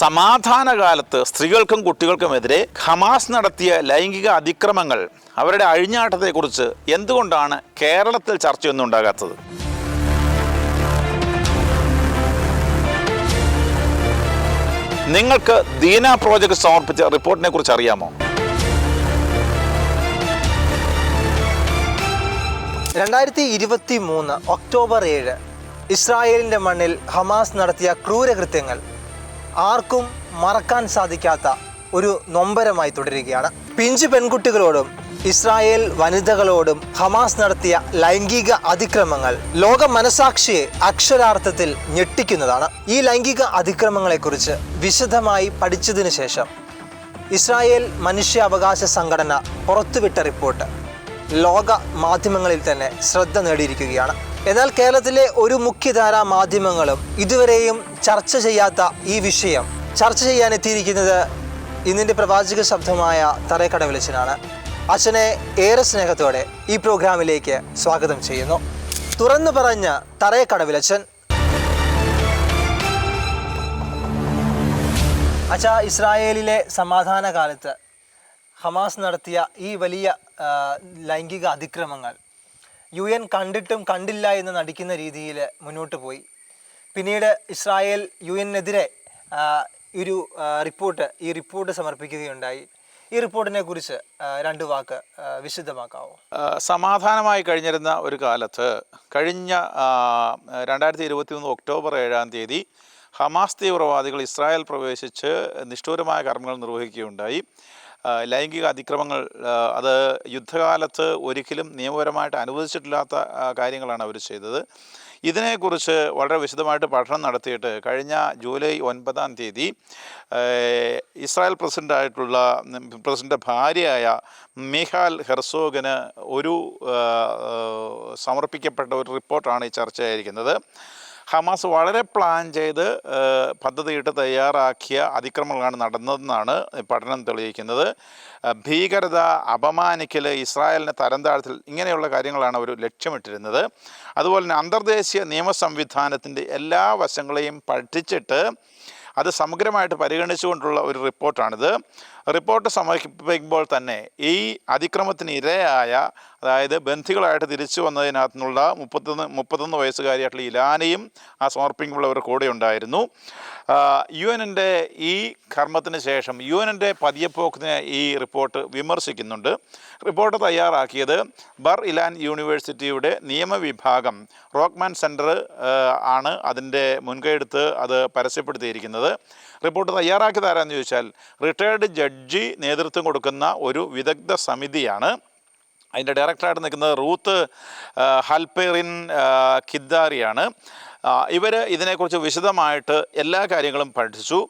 സമാധാന കാലത്ത് സ്ത്രീകൾക്കും കുട്ടികൾക്കുമെതിരെ ഹമാസ് നടത്തിയ ലൈംഗിക അതിക്രമങ്ങൾ അവരുടെ അഴിഞ്ഞാട്ടത്തെക്കുറിച്ച് എന്തുകൊണ്ടാണ് കേരളത്തിൽ ചർച്ചയൊന്നും ഉണ്ടാകാത്തത്? നിങ്ങൾക്ക് ദീന പ്രോജക്ട് സമർപ്പിച്ച റിപ്പോർട്ടിനെ കുറിച്ച് അറിയാമോ? രണ്ടായിരത്തി ഇരുപത്തി മൂന്ന് ഒക്ടോബർ ഏഴ് ഇസ്രായേലിന്റെ മണ്ണിൽ ഹമാസ് നടത്തിയ ക്രൂരകൃത്യങ്ങൾ ആർക്കും മറക്കാൻ സാധിക്കാത്ത ഒരു നൊമ്പരമായി തുടരുകയാണ്. പിഞ്ചു പെൺകുട്ടികളോടും ഇസ്രായേൽ വനിതകളോടും ഹമാസ് നടത്തിയ ലൈംഗിക അതിക്രമങ്ങൾ ലോക മനസാക്ഷിയെ അക്ഷരാർത്ഥത്തിൽ ഞെട്ടിക്കുന്നതാണ്. ഈ ലൈംഗിക അതിക്രമങ്ങളെക്കുറിച്ച് വിശദമായി പഠിച്ചതിനു ശേഷം ഇസ്രായേൽ മനുഷ്യാവകാശ സംഘടന പുറത്തുവിട്ട റിപ്പോർട്ട് ലോക മാധ്യമങ്ങളിൽ തന്നെ ശ്രദ്ധ നേടിയിരിക്കുകയാണ്. എന്നാൽ കേരളത്തിലെ ഒരു മുഖ്യധാര മാധ്യമങ്ങളും ഇതുവരെയും ചർച്ച ചെയ്യാത്ത ഈ വിഷയം ചർച്ച ചെയ്യാൻ എത്തിയിരിക്കുന്നത് ഇന്നിന്റെ പ്രവാചക ശബ്ദമായ തറേക്കട വെളിച്ചനാണ് അച്ഛനെ ഏറെ സ്നേഹത്തോടെ ഈ പ്രോഗ്രാമിലേക്ക് സ്വാഗതം ചെയ്യുന്നു. തുറന്നു പറഞ്ഞ തറേക്കട വിലച്ചൻ അച്ഛാ ഇസ്രായേലിലെ സമാധാന കാലത്ത് ഹമാസ് നടത്തിയ ഈ വലിയ ലൈംഗിക അതിക്രമങ്ങൾ യു എൻ കണ്ടിട്ടും കണ്ടില്ല എന്ന് നടിക്കുന്ന രീതിയിൽ മുന്നോട്ട് പോയി. പിന്നീട് ഇസ്രായേൽ യു എനെതിരെ ഒരു റിപ്പോർട്ട് ഈ റിപ്പോർട്ട് സമർപ്പിക്കുകയുണ്ടായി. ഈ റിപ്പോർട്ടിനെ കുറിച്ച് രണ്ട് വാക്ക് വിശദമാക്കാവോ? സമാധാനമായി കഴിഞ്ഞിരുന്ന ഒരു കാലത്ത് കഴിഞ്ഞ രണ്ടായിരത്തി ഇരുപത്തി മൂന്ന് ഒക്ടോബർ ഏഴാം തീയതി ഹമാസ് തീവ്രവാദികൾ ഇസ്രായേൽ പ്രവേശിച്ച് നിഷ്ഠൂരമായ കർമ്മങ്ങൾ നിർവഹിക്കുകയുണ്ടായി. ലൈംഗിക അതിക്രമങ്ങൾ അത് യുദ്ധകാലത്ത് ഒരിക്കലും നിയമപരമായിട്ട് അനുവദിച്ചിട്ടില്ലാത്ത കാര്യങ്ങളാണ് അവർ ചെയ്തത്. ഇതിനെക്കുറിച്ച് വളരെ വിശദമായിട്ട് പഠനം നടത്തിയിട്ട് കഴിഞ്ഞ ജൂലൈ ഒൻപതാം തീയതി ഇസ്രായേൽ പ്രസിഡന്റായിട്ടുള്ള പ്രസിഡന്റെ ഭാര്യയായ മിഹാൽ ഹെർസോഗിന് ഒരു സമർപ്പിക്കപ്പെട്ട ഒരു റിപ്പോർട്ടാണ് ഈ ചർച്ചയായിരിക്കുന്നത്. ഹമാസ് വളരെ പ്ലാൻ ചെയ്ത് പദ്ധതിയിട്ട് തയ്യാറാക്കിയ അതിക്രമങ്ങളാണ് നടന്നതെന്നാണ് പഠനം തെളിയിക്കുന്നത്. ഭീകരത അപമാനിക്കൽ ഇസ്രായേലിനെ തരം താഴ്ത്തൽ ഇങ്ങനെയുള്ള കാര്യങ്ങളാണ് അവർ ലക്ഷ്യമിട്ടിരുന്നത്. അതുപോലെ തന്നെ അന്തർദേശീയ നിയമ സംവിധാനത്തിന്റെ എല്ലാ വശങ്ങളെയും പഠിച്ചിട്ട് അത് സമഗ്രമായിട്ട് പരിഗണിച്ചുകൊണ്ടുള്ള ഒരു റിപ്പോർട്ടാണിത്. റിപ്പോർട്ട് സമർപ്പിക്കുമ്പോൾ തന്നെ ഈ അതിക്രമത്തിന് ഇരയായ അതായത് ബന്ധികളായിട്ട് തിരിച്ചു വന്നതിനകത്തു നിന്നുള്ള മുപ്പത്തൊന്ന് മുപ്പത്തൊന്ന് വയസ്സുകാരിയായിട്ടുള്ള ഇലാനയും ആ സമർപ്പിക്കുമ്പോൾ അവർ കൂടെ ഉണ്ടായിരുന്നു. യു എന്റെ ഈ കർമ്മത്തിന് ശേഷം യു എന്നിന്റെ പതിയപ്പോക്കിനെ ഈ റിപ്പോർട്ട് വിമർശിക്കുന്നുണ്ട്. റിപ്പോർട്ട് തയ്യാറാക്കിയത് ബർ ഇലാൻ യൂണിവേഴ്സിറ്റിയുടെ നിയമവിഭാഗം റോക്ക്മാൻ സെന്റർ ആണ് അതിന്റെ മുൻകൈയെടുത്ത് അത് പരസ്യപ്പെടുത്തിയിരിക്കുന്നത്. റിപ്പോർട്ട് തയ്യാറാക്കിയത് ആരാന്ന് ചോദിച്ചാൽ റിട്ടയർഡ് ജഡ്ജി നേതൃത്വം കൊടുക്കുന്ന ഒരു വിദഗ്ധ സമിതിയാണ്. അതിന്റെ ഡയറക്ടറായിട്ട് നിൽക്കുന്നത് റൂത്ത് ഹൽപേറിൻ കിദ്ദാരിയാണ്. ഇവർ ഇതിനെക്കുറിച്ച് വിശദമായിട്ട് എല്ലാ കാര്യങ്ങളും പഠിച്ചു.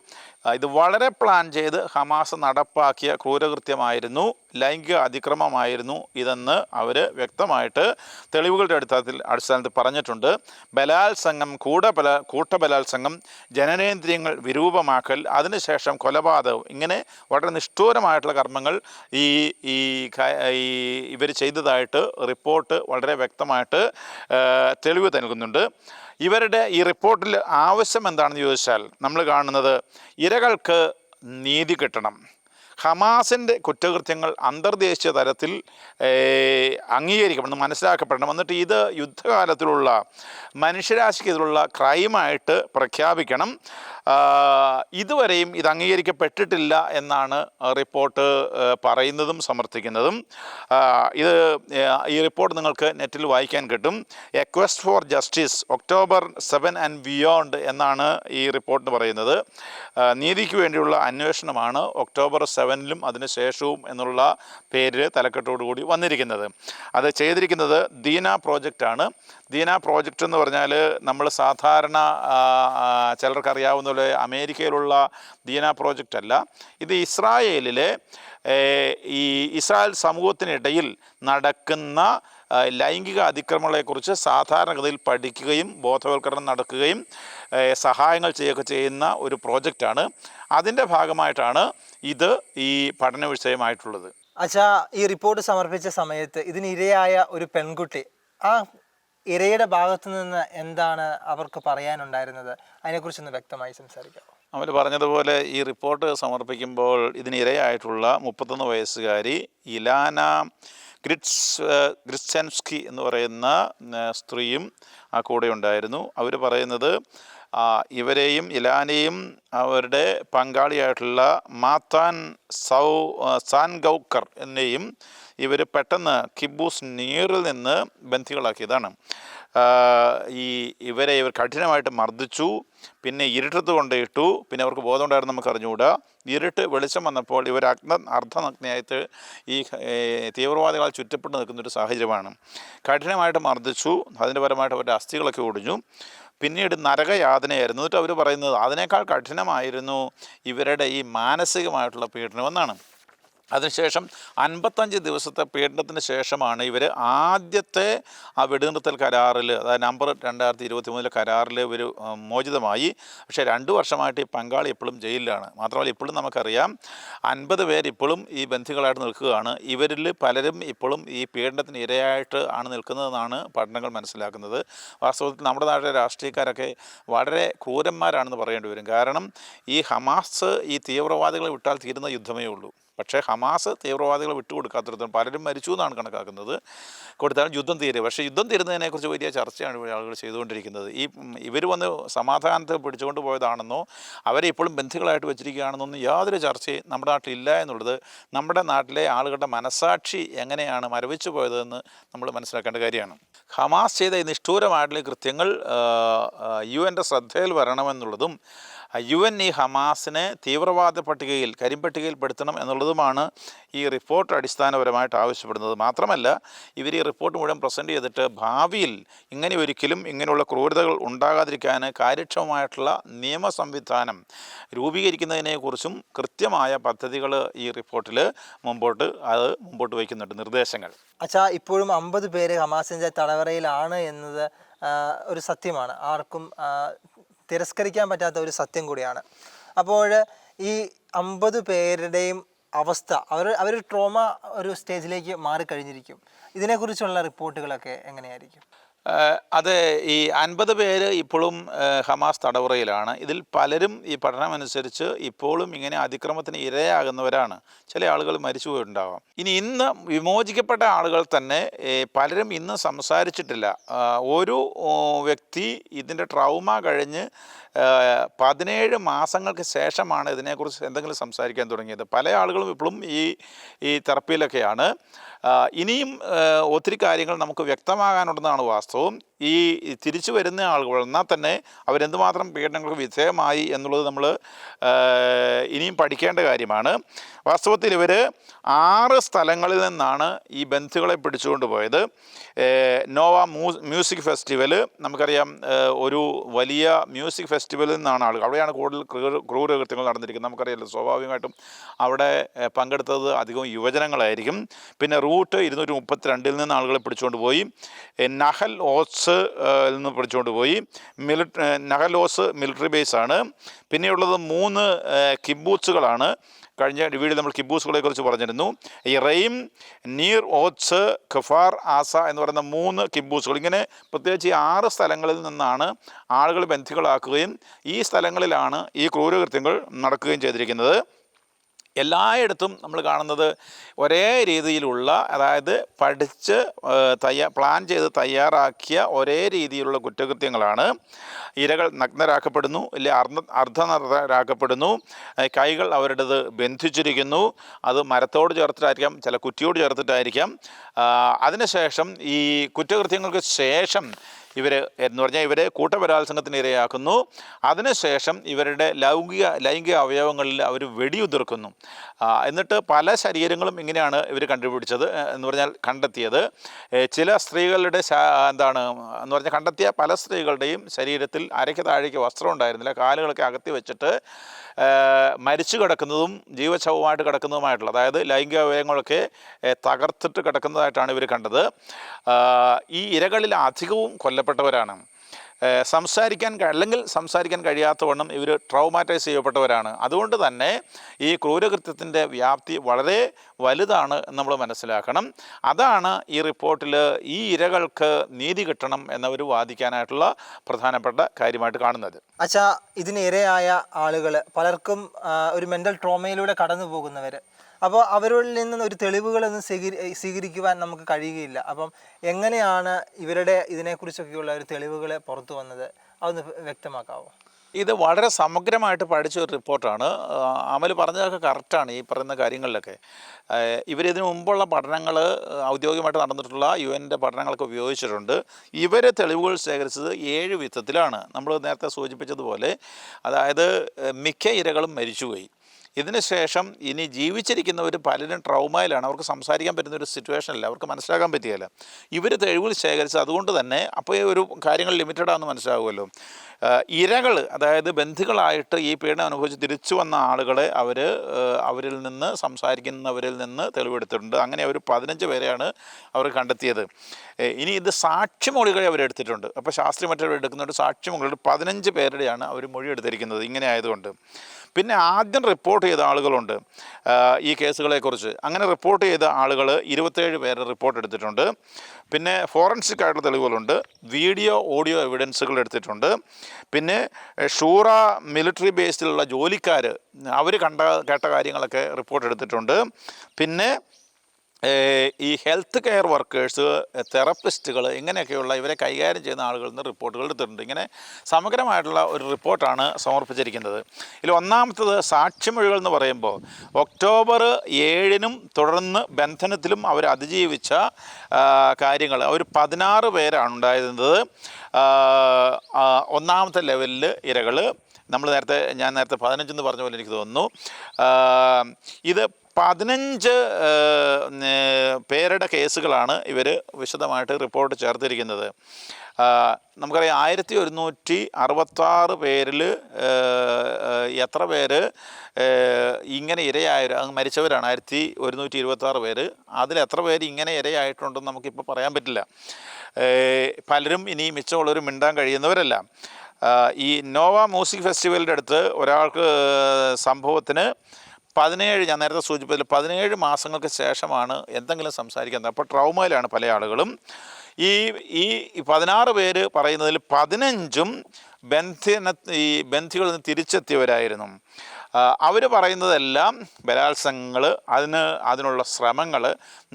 ഇത് വളരെ പ്ലാൻ ചെയ്ത് ഹമാസ് നടപ്പാക്കിയ ക്രൂരകൃത്യമായിരുന്നു. ലൈംഗിക അതിക്രമമായിരുന്നു ഇതെന്ന് അവർ വ്യക്തമായിട്ട് തെളിവുകളുടെ അടിസ്ഥാനത്തിൽ അടിസ്ഥാനത്തിൽ പറഞ്ഞിട്ടുണ്ട്. ബലാത്സംഗം കൂടബല കൂട്ടബലാത്സംഗം ജനനേന്ദ്രിയങ്ങൾ വിരൂപമാക്കൽ അതിനുശേഷം കൊലപാതകം ഇങ്ങനെ വളരെ നിഷ്ഠൂരമായിട്ടുള്ള കർമ്മങ്ങൾ ഈ ഈ ഇവർ ചെയ്തതായിട്ട് റിപ്പോർട്ട് വളരെ വ്യക്തമായിട്ട് തെളിവ് നൽകുന്നുണ്ട്. ഇവരുടെ ഈ റിപ്പോർട്ടിൽ ആവശ്യം എന്താണെന്ന് ചോദിച്ചാൽ നമ്മൾ കാണുന്നത് ഇരകൾക്ക് നീതി കിട്ടണം. ഹമാസിന്റെ കുറ്റകൃത്യങ്ങൾ അന്തർദേശീയ തലത്തിൽ അംഗീകരിക്കപ്പെടണം മനസ്സിലാക്കപ്പെടണം. എന്നിട്ട് ഇത് യുദ്ധകാലത്തിലുള്ള മനുഷ്യരാശിക്കെതിരുള്ള ക്രൈമായിട്ട് പ്രഖ്യാപിക്കണം. ഇതുവരെയും ഇത് അംഗീകരിക്കപ്പെട്ടിട്ടില്ല എന്നാണ് റിപ്പോർട്ട് പറയുന്നതും സമർത്ഥിക്കുന്നതും. ഇത് ഈ റിപ്പോർട്ട് നിങ്ങൾക്ക് നെറ്റിൽ വായിക്കാൻ കിട്ടും. A quest for justice October seven and beyond എന്നാണ് ഈ റിപ്പോർട്ട് പറയുന്നത്. നീതിക്ക് വേണ്ടിയുള്ള അന്വേഷണമാണ് ഒക്ടോബർ സെവനിലും അതിന് ശേഷവും എന്നുള്ള പേര് തലക്കെട്ടോടുകൂടി വന്നിരിക്കുന്നത്. അത് ചെയ്തിരിക്കുന്നത് ദീന പ്രോജക്റ്റാണ്. ദീന പ്രോജക്റ്റ് എന്ന് പറഞ്ഞാൽ നമ്മൾ സാധാരണ ചിലർക്കറിയാവുന്ന പോലെ അമേരിക്കയിലുള്ള ദീന പ്രോജക്റ്റ് അല്ല. ഇത് ഇസ്രായേലിലെ ഈ ഇസ്രായേൽ സമൂഹത്തിനിടയിൽ നടക്കുന്ന ലൈംഗിക അതിക്രമങ്ങളെക്കുറിച്ച് സാധാരണഗതിയിൽ പഠിക്കുകയും ബോധവൽക്കരണം നടക്കുകയും സഹായങ്ങൾ ചെയ്യുകയൊക്കെ ചെയ്യുന്ന ഒരു പ്രോജക്റ്റാണ് അതിന്റെ ഭാഗമായിട്ടാണ് ഇത് ഈ പഠന വിഷയമായിട്ടുള്ളത്. അച്ഛാ ഈ റിപ്പോർട്ട് സമർപ്പിച്ച സമയത്ത് ഇതിനിരയായ ഒരു പെൺകുട്ടി ആ ഇരയുടെ ഭാഗത്തു നിന്ന് എന്താണ് അവർക്ക് പറയാനുണ്ടായിരുന്നത്? അതിനെക്കുറിച്ചൊന്ന് വ്യക്തമായി സംസാരിക്കാം. അവർ പറഞ്ഞതുപോലെ ഈ റിപ്പോർട്ട് സമർപ്പിക്കുമ്പോൾ ഇതിന് ഇരയായിട്ടുള്ള മുപ്പത്തൊന്ന് വയസ്സുകാരി ഇലാന ഗ്രിറ്റ്സ് ഗ്രിസ്റ്റൻസ്കി എന്ന് പറയുന്ന സ്ത്രീയും ആ കൂടെ ഉണ്ടായിരുന്നു. അവർ പറയുന്നത് ഇവരെയും ഇലാനയും അവരുടെ പങ്കാളിയായിട്ടുള്ള മാത്താൻ സൗ ആ, സാൻ ഗൗക്കർ എന്നെയും ഇവർ പെട്ടെന്ന് കിബൂസ് നീറിൽ നിന്ന് ബന്ധികളാക്കിയതാണ്. ഈ ഇവരെ ഇവർ കഠിനമായിട്ട് മർദ്ദിച്ചു പിന്നെ ഇരുട്ടത്ത് കൊണ്ടിട്ടു പിന്നെ അവർക്ക് ബോധമുണ്ടായിരുന്നു നമുക്ക് അറിഞ്ഞുകൂടാ. ഇരുട്ട് വെളിച്ചം വന്നപ്പോൾ ഇവർ അഗ്ന അർദ്ധനഗ്നയായിട്ട് ഈ തീവ്രവാദികളാൽ ചുറ്റപ്പെട്ട് നിൽക്കുന്നൊരു സാഹചര്യമാണ്. കഠിനമായിട്ട് മർദ്ദിച്ചു അതിന്റെ പരമായിട്ട് അവരുടെ അസ്ഥികളൊക്കെ ഒടിഞ്ഞു. പിന്നീട് നരകയാതനയായിരുന്നു. എന്നിട്ട് അവർ പറയുന്നത് അതിനേക്കാൾ കഠിനമായിരുന്നു ഇവരുടെ ഈ മാനസികമായിട്ടുള്ള പീഡനമെന്നാണ് അതിനുശേഷം അൻപത്തഞ്ച് ദിവസത്തെ പീഡനത്തിന് ശേഷമാണ് ഇവർ ആദ്യത്തെ ആ വെടിനിർത്തൽ കരാറിൽ അതായത് നമ്പർ രണ്ടായിരത്തി ഇരുപത്തി മൂന്നിലെ കരാറിൽ ഇവർ മോചിതമായി. പക്ഷേ രണ്ട് വർഷമായിട്ട് ഈ പങ്കാളി ഇപ്പോഴും ജയിലിലാണ്. മാത്രമല്ല ഇപ്പോഴും നമുക്കറിയാം അൻപത് പേര് ഇപ്പോഴും ഈ ബന്ധുക്കളായിട്ട് നിൽക്കുകയാണ്. ഇവരിൽ പലരും ഇപ്പോഴും ഈ പീഡനത്തിന് ഇരയായിട്ട് ആണ് നിൽക്കുന്നതെന്നാണ് പഠനങ്ങൾ മനസ്സിലാക്കുന്നത്. വാസ്തവത്തിൽ നമ്മുടെ നാട്ടിലെ രാഷ്ട്രീയക്കാരൊക്കെ വളരെ ക്രൂരന്മാരാണെന്ന് പറയേണ്ടി വരും. കാരണം ഈ ഹമാസ് ഈ തീവ്രവാദികളെ വിട്ടാൽ തീരുന്ന യുദ്ധമേ ഉള്ളൂ. പക്ഷേ ഹമാസ് തീവ്രവാദികളെ വിട്ടുകൊടുക്കാത്തിടത്തോളം പലരും മരിച്ചു എന്നാണ് കണക്കാക്കുന്നത്. കൊടുത്താൽ യുദ്ധം തീരുക പക്ഷേ യുദ്ധം തീരുന്നതിനെക്കുറിച്ച് വലിയ ചർച്ചയാണ് ആളുകൾ ചെയ്തുകൊണ്ടിരിക്കുന്നത്. ഈ ഇവർ വന്ന് സമാധാനത്തെ പിടിച്ചുകൊണ്ട് പോയതാണെന്നോ അവരെ ഇപ്പോഴും ബന്ധുക്കളായിട്ട് വെച്ചിരിക്കുകയാണെന്നൊന്നും യാതൊരു ചർച്ചയും നമ്മുടെ നാട്ടിലില്ല എന്നുള്ളത് നമ്മുടെ നാട്ടിലെ ആളുകളുടെ മനസാക്ഷി എങ്ങനെയാണ് മരവിച്ചു പോയതെന്ന് നമ്മൾ മനസ്സിലാക്കേണ്ട കാര്യമാണ്. ഹമാസ് ചെയ്ത ഈ നിഷ്ഠൂരമായിട്ടുള്ള കൃത്യങ്ങൾ യു എന്റെ ശ്രദ്ധയിൽ വരണമെന്നുള്ളതും യു എൻ ഈ ഹമാസിനെ തീവ്രവാദ പട്ടികയിൽ കരിമ്പട്ടികയിൽ പെടുത്തണം എന്നുള്ളതുമാണ് ഈ റിപ്പോർട്ട് അടിസ്ഥാനപരമായിട്ട് ആവശ്യപ്പെടുന്നത്. മാത്രമല്ല ഇവർ ഈ റിപ്പോർട്ട് മുഴുവൻ പ്രസന്റ് ചെയ്തിട്ട് ഭാവിയിൽ ഇങ്ങനെ ഒരിക്കലും ഇങ്ങനെയുള്ള ക്രൂരതകൾ ഉണ്ടാകാതിരിക്കാൻ കാര്യക്ഷമമായിട്ടുള്ള നിയമ സംവിധാനം രൂപീകരിക്കുന്നതിനെക്കുറിച്ചും കൃത്യമായ പദ്ധതികൾ ഈ റിപ്പോർട്ടിൽ മുമ്പോട്ട് അത് മുമ്പോട്ട് വയ്ക്കുന്നുണ്ട്. നിർദ്ദേശങ്ങൾ. അച്ഛാ ഇപ്പോഴും അമ്പത് പേര് ഹമാസിന്റെ തടവറയിലാണ് എന്നത് ഒരു സത്യമാണ്. ആർക്കും തിരസ്കരിക്കാൻ പറ്റാത്ത ഒരു സത്യം കൂടിയാണ്. അപ്പോൾ ഈ അമ്പത് പേരുടെയും അവസ്ഥ അവർ അവർ ട്രോമ ഒരു സ്റ്റേജിലേക്ക് മാറിക്കഴിഞ്ഞിരിക്കും. ഇതിനെക്കുറിച്ചുള്ള റിപ്പോർട്ടുകളൊക്കെ എങ്ങനെയായിരിക്കും? അത് ഈ അൻപത് പേര് ഇപ്പോഴും ഹമാസ് തടവറയിലാണ്. ഇതിൽ പലരും ഈ പഠനമനുസരിച്ച് ഇപ്പോഴും ഇങ്ങനെ അതിക്രമത്തിന് ഇരയാകുന്നവരാണ്. ചില ആളുകൾ മരിച്ചുപോയിട്ടുണ്ടാവാം. ഇനി ഇന്ന് വിമോചിക്കപ്പെട്ട ആളുകൾ തന്നെ പലരും ഇന്ന് സംസാരിച്ചിട്ടില്ല. ഒരു വ്യക്തി ഇതിന്റെ ട്രൗമ കഴിഞ്ഞ് പതിനേഴ് മാസങ്ങൾക്ക് ശേഷമാണ് ഇതിനെക്കുറിച്ച് എന്തെങ്കിലും സംസാരിക്കാൻ തുടങ്ങിയത്. പല ആളുകളും ഇപ്പോഴും ഈ ഈ തെറപ്പിയിലൊക്കെയാണ്. ഇനിയും ഒത്തിരി കാര്യങ്ങൾ നമുക്ക് വ്യക്തമാകാനുണ്ടെന്നാണ് വാസ്തവം. ഈ തിരിച്ചു വരുന്ന ആളുകൾ എന്നാൽ തന്നെ അവരെന്തുമാത്രം പീഡനങ്ങൾക്ക് വിധേയമായി എന്നുള്ളത് നമ്മൾ ഇനിയും പഠിക്കേണ്ട കാര്യമാണ്. വാസ്തവത്തിൽ ഇവർ ആറ് സ്ഥലങ്ങളിൽ നിന്നാണ് ഈ ബന്ധുക്കളെ പിടിച്ചുകൊണ്ട് പോയത്. നോവ മ്യൂ മ്യൂസിക് ഫെസ്റ്റിവൽ നമുക്കറിയാം ഒരു വലിയ മ്യൂസിക് ഫെസ്റ്റിവലിൽ നിന്നാണ് ആളുകൾ. അവിടെയാണ് കൂടുതൽ ക്രൂര- ക്രൂരകൃത്യങ്ങൾ നടന്നിരിക്കുന്നത്. നമുക്കറിയാമല്ലോ സ്വാഭാവികമായിട്ടും അവിടെ പങ്കെടുത്തത് അധികം യുവജനങ്ങളായിരിക്കും. പിന്നെ റൂട്ട് ഇരുന്നൂറ്റി മുപ്പത്തിരണ്ടിൽ നിന്ന് ആളുകളെ പിടിച്ചുകൊണ്ട് പോയി. നഹൽ ഓസ് നിന്ന് പിടിച്ചുകൊണ്ട് പോയി. മിലിറ്റ് നഹൽ ഓസ് മിലിറ്ററി ബേസാണ്. പിന്നെയുള്ളത് മൂന്ന് കിബൂച്ചുകളാണ് കഴിഞ്ഞ വീഡിയോയിൽ നമ്മൾ കിബൂസുകളെ കുറിച്ച് പറഞ്ഞിരുന്നു. ഈ റെയിം നീർ ഓത്സ് ഖഫാർ ആസ എന്ന് പറയുന്ന മൂന്ന് കിബൂസുകൾ. ഇങ്ങനെ പ്രത്യേകിച്ച് ഈ ആറ് സ്ഥലങ്ങളിൽ നിന്നാണ് ആളുകൾ ബന്ധികളാക്കുകയും ഈ സ്ഥലങ്ങളിലാണ് ഈ ക്രൂരകൃത്യങ്ങൾ നടക്കുകയും ചെയ്തിരിക്കുന്നത്. എല്ലായിടത്തും നമ്മൾ കാണുന്നത് ഒരേ രീതിയിലുള്ള അതായത് പഠിച്ച് തയ്യാ പ്ലാൻ ചെയ്ത് തയ്യാറാക്കിയ ഒരേ രീതിയിലുള്ള കുറ്റകൃത്യങ്ങളാണ്. ഇരകൾ നഗ്നരാക്കപ്പെടുന്നു ഇല്ലെ അർദ്ധ അർദ്ധനഗ്നരാക്കപ്പെടുന്നു കൈകൾ അവരുടേത് ബന്ധിച്ചിരിക്കുന്നു അത് മരത്തോട് ചേർത്തിട്ടായിരിക്കാം ചില കുറ്റിയോട് ചേർത്തിട്ടായിരിക്കാം. അതിനുശേഷം ഈ കുറ്റകൃത്യങ്ങൾക്ക് ശേഷം ഇവർ എന്ന് പറഞ്ഞാൽ ഇവരെ കൂട്ടബലാത്സംഗത്തിന് ഇരയാക്കുന്നു. അതിനുശേഷം ഇവരുടെ ലൗകിക ലൈംഗിക അവയവങ്ങളിൽ അവർ വെടിയുതിർക്കുന്നു. എന്നിട്ട് പല ശരീരങ്ങളും ഇങ്ങനെയാണ് ഇവർ കണ്ടുപിടിച്ചത് എന്ന് പറഞ്ഞാൽ കണ്ടെത്തിയത്. ചില സ്ത്രീകളുടെ എന്താണ് എന്ന് പറഞ്ഞാൽ കണ്ടെത്തിയ പല സ്ത്രീകളുടെയും ശരീരത്തിൽ അരയ്ക്ക് താഴേക്ക് വസ്ത്രം ഉണ്ടായിരുന്നില്ല. കാലുകളൊക്കെ അകത്തി വെച്ചിട്ട് മരിച്ചു കിടക്കുന്നതും ജീവശവമായിട്ട് കിടക്കുന്നതുമായിട്ടുള്ള അതായത് ലൈംഗിക അവയവങ്ങളൊക്കെ തകർത്തിട്ട് കിടക്കുന്നതായിട്ടാണ് ഇവർ കണ്ടത്. ഈ ഇരകളിൽ അധികവും കൊല്ലപ്പെട്ടവരാണ് ഏഹ് സംസാരിക്കാൻ അല്ലെങ്കിൽ സംസാരിക്കാൻ കഴിയാത്തവണ്ണം ഇവർ ട്രൗമാറ്റൈസ് ചെയ്യപ്പെട്ടവരാണ്. അതുകൊണ്ട് തന്നെ ഈ ക്രൂരകൃത്യത്തിന്റെ വ്യാപ്തി വളരെ വലുതാണ് നമ്മൾ മനസ്സിലാക്കണം. അതാണ് ഈ റിപ്പോർട്ടിൽ ഈ ഇരകൾക്ക് നീതി കിട്ടണം എന്നവർ വാദിക്കാനായിട്ടുള്ള പ്രധാനപ്പെട്ട കാര്യമായിട്ട് കാണുന്നത്. അച്ഛാ ഇതിന് ഇരയായ ആളുകൾ പലർക്കും ഒരു മെന്റൽ ട്രോമയിലൂടെ കടന്നു പോകുന്നവർ അപ്പോൾ അവരിൽ നിന്ന് ഒരു തെളിവുകളൊന്നും സ്വീകരി സ്വീകരിക്കുവാൻ നമുക്ക് കഴിയുകയില്ല. അപ്പം എങ്ങനെയാണ് ഇവരുടെ ഇതിനെക്കുറിച്ചൊക്കെയുള്ള ഒരു തെളിവുകൾ പുറത്തു വന്നത്? അതൊന്ന് വ്യക്തമാക്കാവോ? ഇത് വളരെ സമഗ്രമായിട്ട് പഠിച്ച ഒരു റിപ്പോർട്ടാണ്. അമൽ പറഞ്ഞതൊക്കെ കറക്റ്റാണ് ഈ പറയുന്ന കാര്യങ്ങളിലൊക്കെ. ഇവരിതിനു മുമ്പുള്ള പഠനങ്ങൾ ഔദ്യോഗികമായിട്ട് നടന്നിട്ടുള്ള യു എന്റെ പഠനങ്ങളൊക്കെ ഉപയോഗിച്ചിട്ടുണ്ട്. ഇവർ തെളിവുകൾ ശേഖരിച്ചത് ഏഴ് വിധത്തിലാണ്. നമ്മൾ നേരത്തെ സൂചിപ്പിച്ചതുപോലെ അതായത് മിക്ക ഇരകളും മരിച്ചുപോയി. ഇതിന് ശേഷം ഇനി ജീവിച്ചിരിക്കുന്നവർ പലരും ട്രൗമയിലാണ്. അവർക്ക് സംസാരിക്കാൻ പറ്റുന്ന ഒരു സിറ്റുവേഷനില്ല അവർക്ക് മനസ്സിലാക്കാൻ പറ്റിയല്ല ഇവർ തെഴിവിൽ ശേഖരിച്ച് അതുകൊണ്ട് തന്നെ അപ്പോൾ ഈ ഒരു കാര്യങ്ങൾ ലിമിറ്റഡ് ആണെന്ന് മനസ്സിലാകുമല്ലോ ഇരകൾ അതായത് ബന്ധുക്കളായിട്ട് ഈ പീഡനം അനുഭവിച്ച് തിരിച്ചു വന്ന ആളുകളെ അവർ അവരിൽ നിന്ന് സംസാരിക്കുന്നവരിൽ നിന്ന് തെളിവെടുത്തിട്ടുണ്ട്. അങ്ങനെ അവർ പതിനഞ്ച് പേരെയാണ് അവർ കണ്ടെത്തിയത്. ഇനി ഇത് സാക്ഷിമൊഴികളെ അവരെടുത്തിട്ടുണ്ട് അപ്പോൾ ശാസ്ത്രീയ മറ്റവർ എടുക്കുന്നുണ്ട്. സാക്ഷിമൊഴികൾ പതിനഞ്ച് പേരുടെയാണ് അവർ മൊഴി എടുത്തിരിക്കുന്നത്. ഇങ്ങനെ ആയതുകൊണ്ട്. പിന്നെ ആദ്യം റിപ്പോർട്ട് ചെയ്ത ആളുകളുണ്ട്. ഈ കേസുകളെക്കുറിച്ച്. അങ്ങനെ റിപ്പോർട്ട് ചെയ്ത ആളുകൾ ഇരുപത്തേഴ് പേര് റിപ്പോർട്ട് എടുത്തിട്ടുണ്ട്. പിന്നെ ഫോറൻസിക് ആയിട്ടുള്ള തെളിവുകളുണ്ട്. വീഡിയോ ഓഡിയോ എവിഡൻസുകൾ എടുത്തിട്ടുണ്ട്. പിന്നെ ഷൂറ മിലിറ്ററി ബേസിലുള്ള ജോലിക്കാർ അവർ കണ്ട കേട്ട കാര്യങ്ങളൊക്കെ റിപ്പോർട്ട് എടുത്തിട്ടുണ്ട്. പിന്നെ ഈ ഹെൽത്ത് കെയർ വർക്കേഴ്സ് തെറപ്പിസ്റ്റുകൾ ഇങ്ങനെയൊക്കെയുള്ള ഇവരെ കൈകാര്യം ചെയ്യുന്ന ആളുകളിൽ നിന്ന് റിപ്പോർട്ടുകൾ എടുത്തിട്ടുണ്ട്. ഇങ്ങനെ സമഗ്രമായിട്ടുള്ള ഒരു റിപ്പോർട്ടാണ് സമർപ്പിച്ചിരിക്കുന്നത്. ഇതിൽ ഒന്നാമത്തത് സാക്ഷിമൊഴികൾ എന്ന് പറയുമ്പോൾ ഒക്ടോബർ ഏഴിനും തുടർന്ന് ബന്ധനത്തിലും അവർ അതിജീവിച്ച കാര്യങ്ങൾ. അവർ പതിനാറ് പേരാണ് ഉണ്ടായിരുന്നത്. ഒന്നാമത്തെ ലെവലിൽ ഇരകൾ നമ്മൾ നേരത്തെ ഞാൻ നേരത്തെ പതിനഞ്ചെന്ന് പറഞ്ഞ പോലെ എനിക്ക് തോന്നുന്നു. ഇത് പതിനഞ്ച് പേരുടെ കേസുകളാണ് ഇവർ വിശദമായിട്ട് റിപ്പോർട്ട് ചേർത്തിരിക്കുന്നത്. നമുക്കറിയാം ആയിരത്തി ഒരുന്നൂറ്റി അറുപത്താറ് പേരിൽ എത്ര പേര് ഇങ്ങനെ ഇരയായ മരിച്ചവരാണ് ആയിരത്തി ഒരുന്നൂറ്റി ഇരുപത്താറ് പേര്. അതിൽ എത്ര പേര് ഇങ്ങനെ ഇരയായിട്ടുണ്ടെന്ന് നമുക്കിപ്പോൾ പറയാൻ പറ്റില്ല. പലരും ഇനി മിച്ചമുള്ളവരും മിണ്ടാൻ കഴിയുന്നവരല്ല. ഈ നോവ മ്യൂസിക് ഫെസ്റ്റിവലിന്റെ അടുത്ത് ഒരാൾക്ക് സംഭവത്തിന് പതിനേഴ് ഞാൻ നേരത്തെ സൂചിപ്പിച്ചതിൽ പതിനേഴ് മാസങ്ങൾക്ക് ശേഷമാണ് എന്തെങ്കിലും സംസാരിക്കുന്നത് അപ്പോൾ ട്രൗമയിലാണ് പല ആളുകളും. ഈ ഈ പതിനാറ് പേര് പറയുന്നതിൽ പതിനഞ്ചും ബന്ധന ഈ ബന്ധികളിൽ നിന്ന് തിരിച്ചെത്തിയവരായിരുന്നു. അവർ പറയുന്നതെല്ലാം ബലാത്സംഗങ്ങൾ അതിന് അതിനുള്ള ശ്രമങ്ങൾ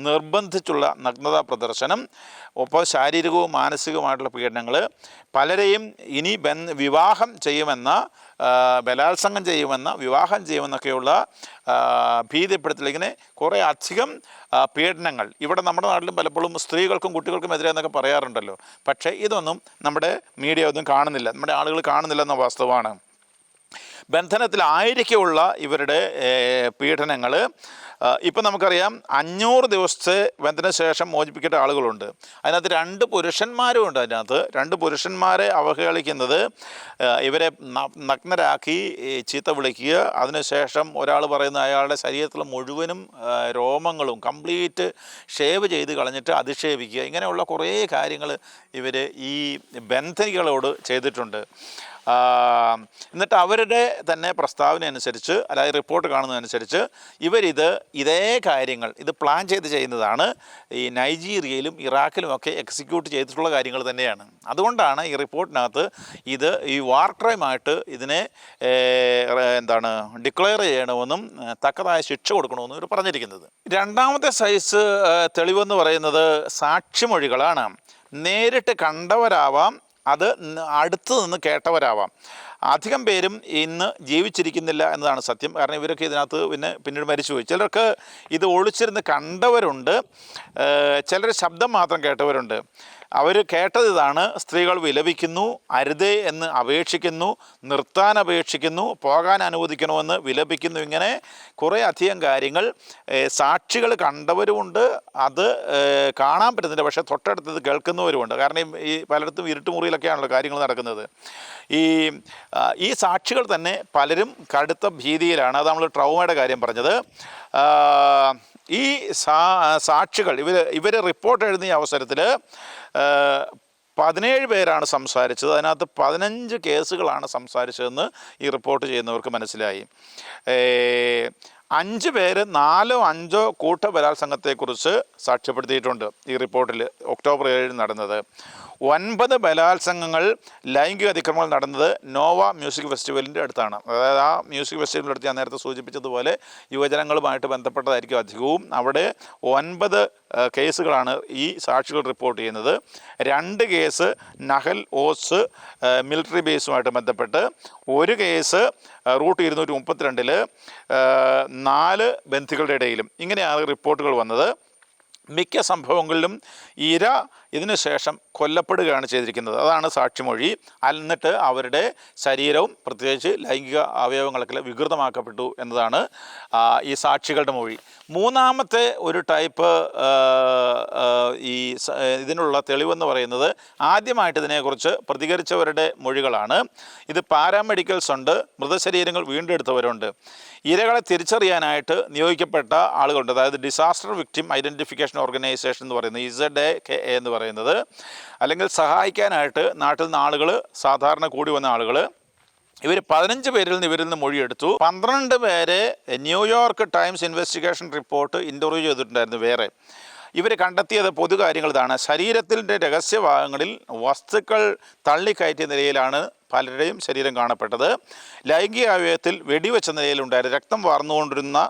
നിർബന്ധിച്ചുള്ള നഗ്നതാ പ്രദർശനം ഒപ്പം ശാരീരികവും മാനസികവുമായിട്ടുള്ള പീഡനങ്ങൾ പലരെയും ഇനി ബന് വിവാഹം ചെയ്യുമെന്ന ബലാത്സംഗം ചെയ്യുമെന്ന വിവാഹം ചെയ്യുമെന്നൊക്കെയുള്ള ഭീതിപ്പെടുത്തൽ ഇങ്ങനെ കുറേ അധികം പീഡനങ്ങൾ ഇവിടെ നമ്മുടെ നാട്ടിലും പലപ്പോഴും സ്ത്രീകൾക്കും കുട്ടികൾക്കും എതിരെ എന്നൊക്കെ പറയാറുണ്ടല്ലോ. പക്ഷേ ഇതൊന്നും നമ്മുടെ മീഡിയ ഒന്നും കാണുന്നില്ല. നമ്മുടെ ആളുകൾ കാണുന്നില്ല എന്ന വാസ്തവമാണ്. ബന്ധനത്തിലായിരിക്കുള്ള ഇവരുടെ പീഡനങ്ങൾ ഇപ്പം നമുക്കറിയാം അഞ്ഞൂറ് ദിവസത്തെ ബന്ധനശേഷം മോചിപ്പിക്കേണ്ട ആളുകളുണ്ട്. അതിനകത്ത് രണ്ട് പുരുഷന്മാരും ഉണ്ട് അതിനകത്ത്. രണ്ട് പുരുഷന്മാരെ അവഹേളിക്കുന്നത് ഇവരെ നഗ്നരാക്കി ചീത്ത വിളിക്കുക. അതിനുശേഷം ഒരാൾ പറയുന്ന അയാളുടെ ശരീരത്തിൽ മുഴുവനും രോമങ്ങളും കംപ്ലീറ്റ് ഷേവ് ചെയ്ത് കളഞ്ഞിട്ട് അധിക്ഷേപിക്കുക. ഇങ്ങനെയുള്ള കുറേ കാര്യങ്ങൾ ഇവർ ഈ ബന്ധനികളോട് ചെയ്തിട്ടുണ്ട്. എന്നിട്ട് അവരുടെ തന്നെ പ്രസ്താവന അനുസരിച്ച് അതായത് റിപ്പോർട്ട് കാണുന്നതനുസരിച്ച് ഇവരിത് ഇതേ കാര്യങ്ങൾ ഇത് പ്ലാൻ ചെയ്ത് ചെയ്യുന്നതാണ് ഈ നൈജീരിയയിലും ഇറാഖിലും ഒക്കെ എക്സിക്യൂട്ട് ചെയ്തിട്ടുള്ള കാര്യങ്ങൾ തന്നെയാണ്. അതുകൊണ്ടാണ് ഈ റിപ്പോർട്ടിനകത്ത് ഇത് ഈ വാർ ക്രൈമായിട്ട് ഇതിനെ എന്താണ് ഡിക്ലെയർ ചെയ്യണമെന്നും തക്കതായ ശിക്ഷ കൊടുക്കണമെന്നും ഇവർ പറഞ്ഞിരിക്കുന്നത്. രണ്ടാമത്തെ സൈസ് തെളിവെന്ന് പറയുന്നത് സാക്ഷിമൊഴികളാണ്. നേരിട്ട് കണ്ടവരാവാം അത് അടുത്ത് നിന്ന് കേട്ടവരാവാം. അധികം പേരും ഇന്ന് ജീവിച്ചിരിക്കുന്നില്ല എന്നതാണ് സത്യം. കാരണം ഇവരൊക്കെ ഇതിനകത്ത് പിന്നെ പിന്നീട് മരിച്ചുപോയി ചിലർക്ക് ഇത് ഒളിച്ചിരുന്ന് കണ്ടവരുണ്ട്. ചിലർ ശബ്ദം മാത്രം കേട്ടവരുണ്ട്. അവർ കേട്ടത് ഇതാണ്. സ്ത്രീകൾ വിലപിക്കുന്നു അരുതേ എന്ന് അപേക്ഷിക്കുന്നു നിർത്താൻ അപേക്ഷിക്കുന്നു പോകാൻ അനുവദിക്കണമെന്ന് വിലപിക്കുന്നു. ഇങ്ങനെ കുറേ അധികം കാര്യങ്ങൾ സാക്ഷികൾ കണ്ടവരുമുണ്ട്. അത് കാണാൻ പറ്റുന്നില്ല. പക്ഷേ തൊട്ടടുത്തത് കേൾക്കുന്നവരുമുണ്ട്. കാരണം ഈ- പലയിടത്തും ഇരുട്ടുമുറിയിലൊക്കെയാണല്ലോ കാര്യങ്ങൾ നടക്കുന്നത്. ഈ ഈ സാക്ഷികൾ തന്നെ പലരും കടുത്ത ഭീതിയിലാണ്. അത് നമ്മൾ ട്രൗമയുടെ കാര്യം പറഞ്ഞത്. ഈ സാ സാക്ഷികൾ ഇവർ ഇവർ റിപ്പോർട്ട് എഴുതിയ അവസരത്തിൽ പതിനേഴ് പേരാണ് സംസാരിച്ചത്. അതിനകത്ത് പതിനഞ്ച് കേസുകളാണ് സംസാരിച്ചതെന്ന് ഈ റിപ്പോർട്ട് ചെയ്യുന്നവർക്ക് മനസ്സിലായി. അഞ്ച് പേര് നാലോ അഞ്ചോ കൂട്ട ബലാത്സംഗത്തെക്കുറിച്ച് സാക്ഷ്യപ്പെടുത്തിയിട്ടുണ്ട് ഈ റിപ്പോർട്ടിൽ ഒക്ടോബർ ഏഴിന് നടന്നത്. ഒൻപത് ബലാത്സംഗങ്ങൾ ലൈംഗിക അതിക്രമങ്ങൾ നടന്നത് നോവ മ്യൂസിക് ഫെസ്റ്റിവലിന്റെ അടുത്താണ്. അതായത് ആ മ്യൂസിക് ഫെസ്റ്റിവലിന്റെ അടുത്ത് ഞാൻ നേരത്തെ സൂചിപ്പിച്ചതുപോലെ യുവജനങ്ങളുമായിട്ട് ബന്ധപ്പെട്ടതായിരിക്കും അധികവും. അവിടെ ഒൻപത് കേസുകളാണ് ഈ സാക്ഷികൾ റിപ്പോർട്ട് ചെയ്യുന്നത്. രണ്ട് കേസ് നഹൽ ഓസ് മിലിറ്ററി ബേസുമായിട്ട് ബന്ധപ്പെട്ട്. ഒരു കേസ് റൂട്ട് ഇരുന്നൂറ്റി മുപ്പത്തിരണ്ടിൽ നാല് ബന്ധുക്കളുടെ ഇടയിലും. ഇങ്ങനെയാണ് റിപ്പോർട്ടുകൾ വന്നത്. മിക്ക സംഭവങ്ങളിലും ഇര ഇതിനു ശേഷം കൊല്ലപ്പെടുകയാണ് ചെയ്തിരിക്കുന്നത്. അതാണ് സാക്ഷിമൊഴി. എന്നിട്ട് അവരുടെ ശരീരവും പ്രത്യേകിച്ച് ലൈംഗിക അവയവങ്ങളൊക്കെ വികൃതമാക്കപ്പെട്ടു എന്നതാണ് ഈ സാക്ഷികളുടെ മൊഴി. മൂന്നാമത്തെ ഒരു ടൈപ്പ് ഈ ഇതിനുള്ള തെളിവെന്ന് പറയുന്നത് ആദ്യമായിട്ട് ഇതിനെക്കുറിച്ച് പ്രതികരിച്ചവരുടെ മൊഴികളാണ്. ഇത് പാരാമെഡിക്കൽസ് ഉണ്ട് മൃതശരീരങ്ങൾ വീണ്ടെടുത്തവരുണ്ട്. ഇരകളെ തിരിച്ചറിയാനായിട്ട് നിയോഗിക്കപ്പെട്ട ആളുകളുണ്ട്. അതായത് ഡിസാസ്റ്റർ വിക്ടിം ഐഡന്റിഫിക്കേഷൻ ഓർഗനൈസേഷൻ എന്ന് പറയുന്നത് ഇസഡ് എ കെ എന്ന് പറയുന്നത് അല്ലെങ്കിൽ സഹായിക്കാനായിട്ട് നാട്ടിൽ നിന്ന് ആളുകൾ സാധാരണ കൂടി വന്ന ആളുകൾ ഇവർ പതിനഞ്ച് പേരിൽ നിന്ന് ഇവരിൽ നിന്ന് മൊഴിയെടുത്തു. പന്ത്രണ്ട് പേരെ New York Times investigation report interview ചെയ്തിട്ടുണ്ടായിരുന്നു വേറെ. ഇവർ കണ്ടെത്തിയത് പൊതു കാര്യങ്ങൾ ഇതാണ്. ശരീരത്തിന്റെ രഹസ്യഭാഗങ്ങളിൽ വസ്തുക്കൾ തള്ളിക്കയറ്റിയ നിലയിലാണ് പലരുടെയും ശരീരം കാണപ്പെട്ടത്. ലൈംഗിക അവയവത്തിൽ വെടിവെച്ച നിലയിലുണ്ടായിരുന്നു. രക്തം വാർന്നുകൊണ്ടിരുന്ന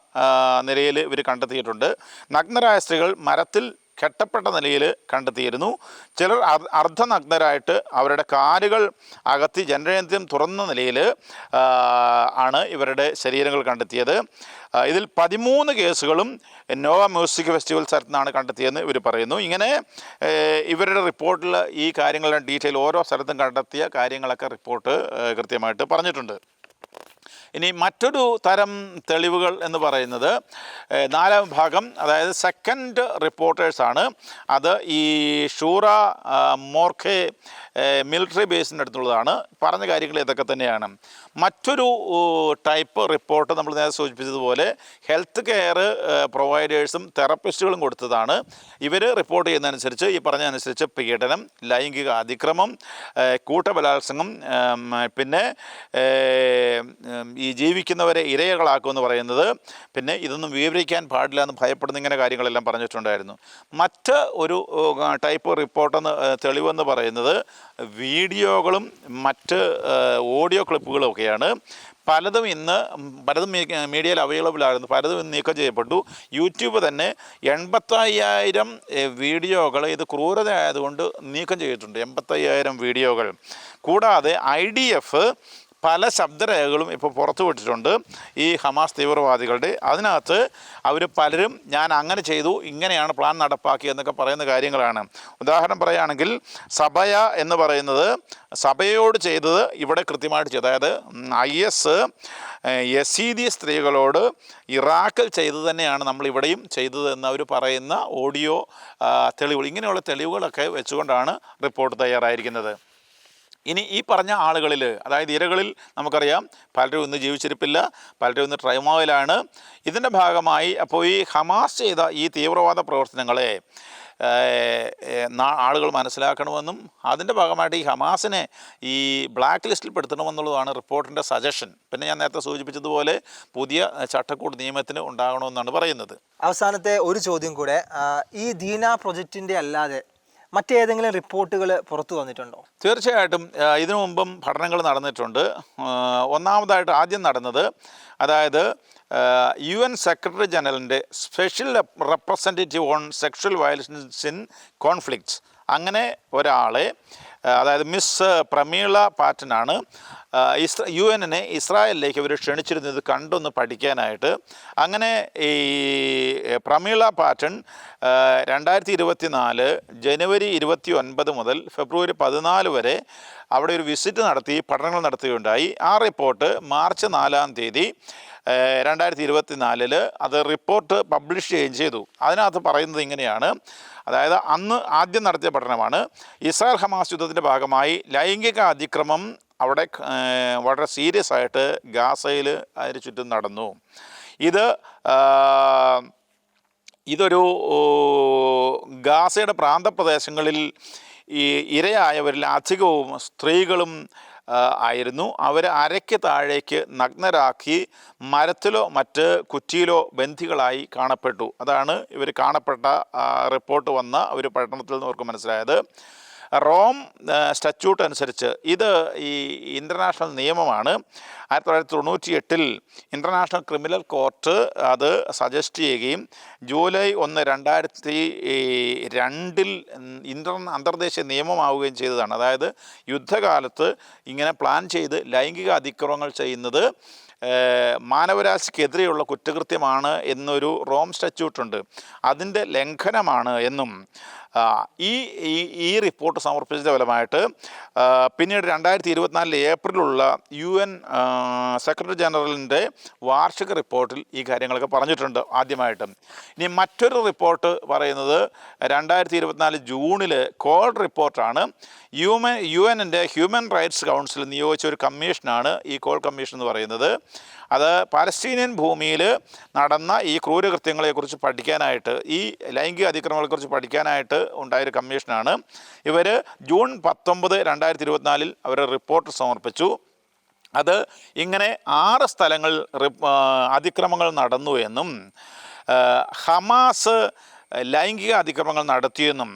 നിലയിൽ ഇവർ കണ്ടെത്തിയിട്ടുണ്ട്. നഗ്നരായ സ്ത്രീകൾ മരത്തിൽ കെട്ടപ്പെട്ട നിലയിൽ കണ്ടെത്തിയിരുന്നു. ചിലർ അർ- അർദ്ധനഗ്നരായിട്ട് അവരുടെ കാലുകൾ അകത്തി ജനനേന്ദ്രിയം തുറന്ന നിലയിൽ ആണ് ഇവരുടെ ശരീരങ്ങൾ കണ്ടെത്തിയത്. ഇതിൽ പതിമൂന്ന് കേസുകളും നോവ മ്യൂസിക് ഫെസ്റ്റിവൽ സ്ഥലത്താണ് കണ്ടെത്തിയെന്ന് ഇവർ പറയുന്നു. ഇങ്ങനെ ഇവരുടെ റിപ്പോർട്ടിൽ ഈ കാര്യങ്ങളുടെ ഡീറ്റെയിൽ ഓരോ സ്ഥലത്തും കണ്ടെത്തിയ കാര്യങ്ങളൊക്കെ റിപ്പോർട്ട് കൃത്യമായിട്ട് പറഞ്ഞിട്ടുണ്ട്. ഇനി മറ്റൊരു തരം തെളിവുകൾ എന്ന് പറയുന്നത് നാലാം ഭാഗം അതായത് സെക്കൻഡ് റിപ്പോർട്ടേഴ്സാണ് അത് ഈ ഷൂറ മോർഖെ മിലിറ്ററി ബേസിന്റെ അടുത്തുള്ളതാണ്. പറഞ്ഞ കാര്യങ്ങൾ ഇതൊക്കെ തന്നെയാണ്. മറ്റൊരു ടൈപ്പ് റിപ്പോർട്ട് നമ്മൾ നേരത്തെ സൂചിപ്പിച്ചതുപോലെ ഹെൽത്ത് കെയർ പ്രൊവൈഡേഴ്സും തെറപ്പിസ്റ്റുകളും കൊടുത്തതാണ്. ഇവർ റിപ്പോർട്ട് ചെയ്യുന്നതനുസരിച്ച് ഈ പറഞ്ഞതനുസരിച്ച് പീഡനം ലൈംഗിക അതിക്രമം കൂട്ടബലാത്സംഗം പിന്നെ ഉം, ഈ ജീവിക്കുന്നവരെ ഇരകളാക്കുമെന്ന് പറയുന്നത് പിന്നെ ഇതൊന്നും വിവരിക്കാൻ പാടില്ല എന്ന് ഭയപ്പെടുന്ന ഇങ്ങനെ കാര്യങ്ങളെല്ലാം പറഞ്ഞിട്ടുണ്ടായിരുന്നു. മറ്റ് ഒരു ടൈപ്പ് റിപ്പോർട്ടെന്ന് തെളിവെന്ന് പറയുന്നത് വീഡിയോകളും മറ്റ് ഓഡിയോ ക്ലിപ്പുകളും ഒക്കെയാണ്. പലതും ഇന്ന് പലതും മീഡിയയിൽ അവൈലബിൾ ആയിരുന്നു പലതും ഇന്ന് നീക്കം ചെയ്യപ്പെട്ടു. യൂട്യൂബ് തന്നെ എൺപത്തയ്യായിരം വീഡിയോകൾ ഇത് ക്രൂരത ആയതുകൊണ്ട് നീക്കം ചെയ്തിട്ടുണ്ട്. എൺപത്തയ്യായിരം വീഡിയോകൾ. കൂടാതെ ഐ ഡി എഫ് പല ശബ്ദരേഖകളും ഇപ്പോൾ പുറത്തു വിട്ടിട്ടുണ്ട്. ഈ ഹമാസ് തീവ്രവാദികളുടെ അതിനകത്ത് അവർ പലരും ഞാൻ അങ്ങനെ ചെയ്തു ഇങ്ങനെയാണ് പ്ലാൻ നടപ്പാക്കി എന്നൊക്കെ പറയുന്ന കാര്യങ്ങളാണ്. ഉദാഹരണം പറയുകയാണെങ്കിൽ സഭയ എന്ന് പറയുന്നത് സഭയോട് ചെയ്തത് ഇവിടെ കൃത്യമായിട്ട് ചെയ്തു. അതായത് ഐ എസ് യസീദി സ്ത്രീകളോട് ഇറാഖിൽ ചെയ്തു തന്നെയാണ് നമ്മൾ ഇവിടെയും ചെയ്തത് എന്ന് അവർ പറയുന്ന ഓഡിയോ തെളിവുകൾ ഇങ്ങനെയുള്ള തെളിവുകളൊക്കെ വെച്ചുകൊണ്ടാണ് റിപ്പോർട്ട് തയ്യാറായിരിക്കുന്നത്. ഇനി ഈ പറഞ്ഞ ആളുകളിൽ അതായത് ഇരകളിൽ നമുക്കറിയാം പലരും ഇന്ന് ജീവിച്ചിരിപ്പില്ല പലരും ഇന്ന് ട്രൈമോയിലാണ്. ഇതിന്റെ ഭാഗമായി അപ്പോൾ ഈ ഹമാസ് ചെയ്ത ഈ തീവ്രവാദ പ്രവർത്തനങ്ങളെ ആളുകൾ മനസ്സിലാക്കണമെന്നും അതിന്റെ ഭാഗമായിട്ട് ഈ ഹമാസിനെ ഈ ബ്ലാക്ക് ലിസ്റ്റിൽ പെടുത്തണമെന്നുള്ളതാണ് റിപ്പോർട്ടിന്റെ സജഷൻ. പിന്നെ ഞാൻ നേരത്തെ സൂചിപ്പിച്ചതുപോലെ പുതിയ ചട്ടക്കൂട് നിയമത്തിന് ഉണ്ടാകണമെന്നാണ് പറയുന്നത്. അവസാനത്തെ ഒരു ചോദ്യം കൂടെ ഈ ദീന പ്രൊജക്റ്റിന്റെ അല്ലാതെ മറ്റേതെങ്കിലും റിപ്പോർട്ടുകൾ പുറത്തു വന്നിട്ടുണ്ടോ? തീർച്ചയായിട്ടും ഇതിനു മുമ്പും പഠനങ്ങൾ നടന്നിട്ടുണ്ട്. ഒന്നാമതായിട്ട് ആദ്യം നടന്നത് അതായത് യു എൻ സെക്രട്ടറി ജനറലിന്റെ special representative on sexual violence in conflicts. അങ്ങനെ ഒരാളെ അതായത് മിസ് പ്രമീള പാറ്റനാണ്. ഇസ്ര യു എന്നിനെ ഇസ്രായേലിലേക്ക് ഇവർ ക്ഷണിച്ചിരുന്നത് കണ്ടൊന്ന് പഠിക്കാനായിട്ട്. അങ്ങനെ ഈ പ്രമീള പാറ്റൺ രണ്ടായിരത്തി ഇരുപത്തി നാല് ജനുവരി ഇരുപത്തി ഒൻപത് മുതൽ ഫെബ്രുവരി പതിനാല് വരെ അവിടെ ഒരു വിസിറ്റ് നടത്തി പഠനങ്ങൾ നടത്തുകയുണ്ടായി. ആ റിപ്പോർട്ട് മാർച്ച് നാലാം തീയതി രണ്ടായിരത്തി ഇരുപത്തി നാലിൽ അത് റിപ്പോർട്ട് പബ്ലിഷ് ചെയ്യുകയും ചെയ്തു. അതിനകത്ത് പറയുന്നത് ഇങ്ങനെയാണ്. അതായത് അന്ന് ആദ്യം നടത്തിയ പഠനമാണ് ഇസ്രായേൽ ഹമാസ് യുദ്ധത്തിന്റെ ഭാഗമായി ലൈംഗിക അതിക്രമം അവിടെ വളരെ സീരിയസ് ആയിട്ട് ഗാസയിൽ അതിന് ചുറ്റും നടന്നു. ഇത് ഇതൊരു ഗാസയുടെ പ്രാന്തപ്രദേശങ്ങളിൽ ഈ ഇരയായവരിൽ അധികവും സ്ത്രീകളും ആയിരുന്നു. അവർ അരയ്ക്ക് താഴേക്ക് നഗ്നരാക്കി മരത്തിലോ മറ്റ് കുറ്റിയിലോ ബന്ധികളായി കാണപ്പെട്ടു. അതാണ് ഇവർ കാണപ്പെട്ട റിപ്പോർട്ട് വന്ന ഒരു പഠനത്തിൽ നിന്ന് അവർക്ക് മനസ്സിലായത്. റോം സ്റ്റച്യൂട്ട് അനുസരിച്ച് ഇത് ഈ ഇന്റർനാഷണൽ നിയമമാണ്. ആയിരത്തി തൊള്ളായിരത്തി തൊണ്ണൂറ്റി എട്ടിൽ ഇന്റർനാഷണൽ ക്രിമിനൽ കോർട്ട് അത് സജസ്റ്റ് ചെയ്യുകയും ജൂലൈ ഒന്ന് രണ്ടായിരത്തി രണ്ടിൽ ഇന്റർ അന്തർദേശീയ നിയമമാവുകയും ചെയ്തതാണ്. അതായത് യുദ്ധകാലത്ത് ഇങ്ങനെ പ്ലാൻ ചെയ്ത് ലൈംഗിക അതിക്രമങ്ങൾ ചെയ്യുന്നത് മാനവരാശിക്കെതിരെയുള്ള കുറ്റകൃത്യമാണ് എന്നൊരു റോം സ്റ്റച്യൂട്ടുണ്ട് അതിന്റെ ലംഘനമാണ് എന്നും ഈ ഈ റിപ്പോർട്ട് സമർപ്പിച്ചതിന്റെ ഫലമായിട്ട് പിന്നീട് രണ്ടായിരത്തി ഇരുപത്തിനാലിൽ ഏപ്രിലുള്ള യു എൻ സെക്രട്ടറി ജനറലിന്റെ വാർഷിക റിപ്പോർട്ടിൽ ഈ കാര്യങ്ങളൊക്കെ പറഞ്ഞിട്ടുണ്ട് ആദ്യമായിട്ടും. ഇനി മറ്റൊരു റിപ്പോർട്ട് പറയുന്നത് രണ്ടായിരത്തി ഇരുപത്തിനാല് ജൂണിൽ കോൾ റിപ്പോർട്ടാണ്. ഹ്യൂമൻ യു എന്റെ ഹ്യൂമൻ റൈറ്റ്സ് കൗൺസിൽ നിയോഗിച്ച ഒരു കമ്മീഷനാണ് ഈ കോൾ കമ്മീഷൻ എന്ന് പറയുന്നത്. അത് പാലസ്തീനിയൻ ഭൂമിയിൽ നടന്ന ഈ ക്രൂരകൃത്യങ്ങളെക്കുറിച്ച് പഠിക്കാനായിട്ട് ഈ ലൈംഗിക അതിക്രമങ്ങളെക്കുറിച്ച് പഠിക്കാനായിട്ട് ഉണ്ടായൊരു കമ്മീഷനാണ്. ഇവർ ജൂൺ പത്തൊമ്പത് രണ്ടായിരത്തി ഇരുപത്തിനാലിൽ അവർ റിപ്പോർട്ട് സമർപ്പിച്ചു. അത് ഇങ്ങനെ ആറ് സ്ഥലങ്ങൾ അതിക്രമങ്ങൾ നടന്നു എന്നും ഹമാസ് ലൈംഗിക അതിക്രമങ്ങൾ നടത്തിയെന്നും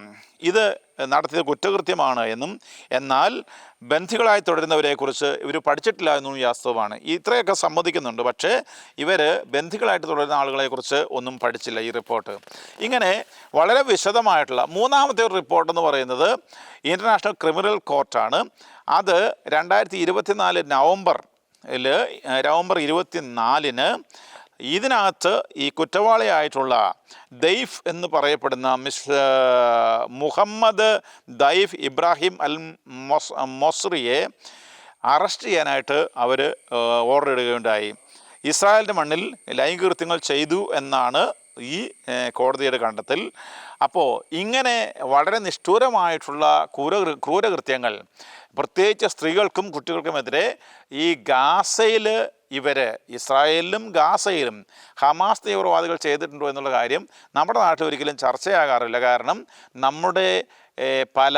ഇത് നടത്തിയത് കുറ്റകൃത്യമാണ് എന്നും എന്നാൽ ബന്ധികളായി തുടരുന്നവരെക്കുറിച്ച് ഇവർ പഠിച്ചിട്ടില്ല എന്നും വാസ്തവമാണ്. ഇത്രയൊക്കെ സമ്മതിക്കുന്നുണ്ട്. പക്ഷേ ഇവർ ബന്ധികളായിട്ട് തുടരുന്ന ആളുകളെക്കുറിച്ച് ഒന്നും പഠിച്ചില്ല ഈ റിപ്പോർട്ട്. ഇങ്ങനെ വളരെ വിശദമായിട്ടുള്ള മൂന്നാമത്തെ ഒരു റിപ്പോർട്ട് എന്ന് പറയുന്നത് ഇന്റർനാഷണൽ ക്രിമിനൽ കോർട്ടാണ്. അത് രണ്ടായിരത്തി ഇരുപത്തിനാല് നവംബറിൽ നവംബർ ഇരുപത്തിനാലിന് ഇതിനകത്ത് ഈ കുറ്റവാളിയായിട്ടുള്ള ദൈഫ് എന്ന് പറയപ്പെടുന്ന Miss Mohammed Deif Ibrahim al മൊസ് മൊസ്രിയെ അറസ്റ്റ് ചെയ്യാനായിട്ട് അവർ ഓർഡർ ഇടുകയുണ്ടായി. ഇസ്രായേലിന്റെ മണ്ണിൽ ലൈംഗികൃത്യങ്ങൾ ചെയ്തു എന്നാണ് ഈ കോടതിയുടെ കണ്ടെത്തൽ. അപ്പോൾ ഇങ്ങനെ വളരെ നിഷ്ഠൂരമായിട്ടുള്ള ക്രൂര ക്രൂരകൃത്യങ്ങൾ പ്രത്യേകിച്ച് സ്ത്രീകൾക്കും കുട്ടികൾക്കുമെതിരെ ഈ ഗാസയിൽ ഇവർ ഇസ്രായേലിലും ഗാസയിലും ഹമാസ് തീവ്രവാദികൾ ചെയ്തിട്ടുണ്ടോ എന്നുള്ള കാര്യം നമ്മുടെ നാട്ടിൽ ഒരിക്കലും ചർച്ചയാകാറില്ല. കാരണം നമ്മുടെ പല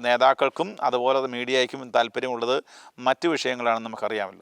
നേതാക്കൾക്കും അതുപോലെ മീഡിയയ്ക്കും താല്പര്യമുള്ളത് മറ്റു വിഷയങ്ങളാണെന്ന് നമുക്കറിയാമല്ലോ.